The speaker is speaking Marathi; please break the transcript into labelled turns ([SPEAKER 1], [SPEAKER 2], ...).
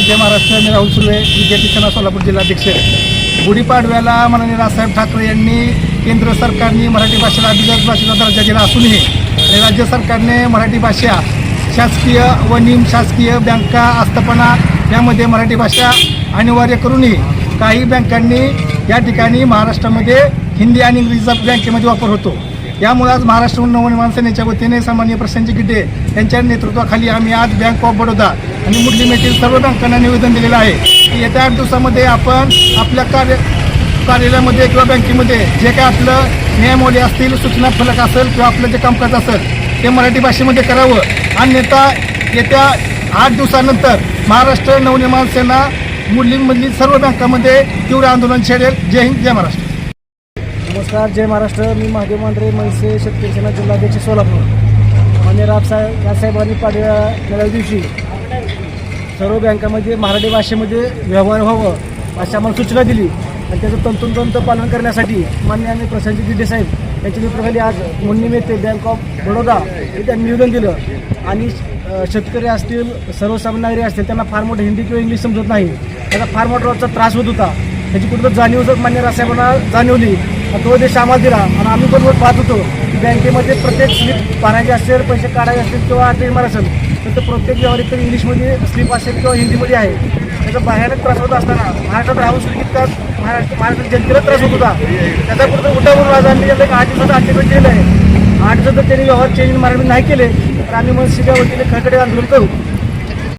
[SPEAKER 1] जय महाराष्ट्र मी राहुल सुर्वे विद्यार्थी सेना सोलापूर जिल्हाध्यक्ष. गुढीपाडव्याला माननीय राजसाहेब ठाकरे यांनी केंद्र सरकारने मराठी भाषेला अभिजात भाषेचा दर्जा दिला असूनही आणि राज्य सरकारने मराठी भाषा शासकीय व निम शासकीय बँका आस्थापना यामध्ये मराठी भाषा अनिवार्य करूनही काही बँकांनी या ठिकाणी महाराष्ट्रामध्ये हिंदी आणि इंग्रजीचा बँकेमध्ये वापर होतो. यामुळे आज महाराष्ट्र नवनिर्माण सेनेच्या वतीने सामान्य प्रशांत गिड्डे यांच्या नेतृत्वाखाली आम्ही आज बँक ऑफ बडोदा आणि मुस्लिम येथील सर्व बँकांना निवेदन दिलेलं आहे. की येत्या आठ दिवसामध्ये आपण आपल्या कार्य कार्यालयामध्ये किंवा बँकेमध्ये जे काय आपलं नियमावली असतील सूचना फलक असेल किंवा आपलं जे कामकाज असेल ते मराठी भाषेमध्ये करावं. अन्यथा येत्या आठ दिवसानंतर महाराष्ट्र नवनिर्माण सेना मुलींमधील सर्व बँकांमध्ये तीव्र आंदोलन छेडेल. जय हिंद जय महाराष्ट्र.
[SPEAKER 2] नमस्कार जय महाराष्ट्र. मी महादेव मांढरे मनसे शेतकरी सेना जिल्हाध्यक्ष सोलापूर. मान्य राबसाहेब राजसाहेबांनी पाडव्या गेल्या दिवशी सर्व बँकामध्ये मराठी भाषेमध्ये व्यवहार व्हावं अशी आम्हाला सूचना दिली. आणि त्याचं तंतोतंत पालन करण्यासाठी मान्य आणि प्रशांत गिड्डे साहेब यांच्या नेतृत्वाखाली आज मुन्नीम येथे बँक ऑफ बडोदा हे त्यांनी निवेदन दिलं. आणि शेतकरी असतील सर्वसामान्य नागरिक असतील त्यांना फार मोठं हिंदी किंवा इंग्लिश समजत नाही. त्याचा फार मोठा त्रास होत होता. त्याची कुठं जाणीव जर मान्य राजसाहेबांना जाणवली तो देश आम्हाला दिला. आणि आम्ही पण पाहत होतो की बँकेमध्ये प्रत्येक स्लिप भरायचे असेल पैसे काढायचे असतील किंवा आर्थिक मार असेल तर ते प्रत्येक व्यवहारिक तर इंग्लिशमध्ये स्लिप असेल किंवा हिंदीमध्ये आहे. त्याचा भयानक त्रास होत असताना महाराष्ट्रात राहून सुद्धा इतका महाराष्ट्र महाराष्ट्र जनतेला त्रास होत होता. त्याचा कुठं उठावून राजांनी याला एक आठ दिवसाचं आठवण केलं आहे. आठ जर त्यांनी व्यवहार चेंज मराठी नाही केले तर आम्ही मनसेच्या वतीने खडखडे आंदोलन करू.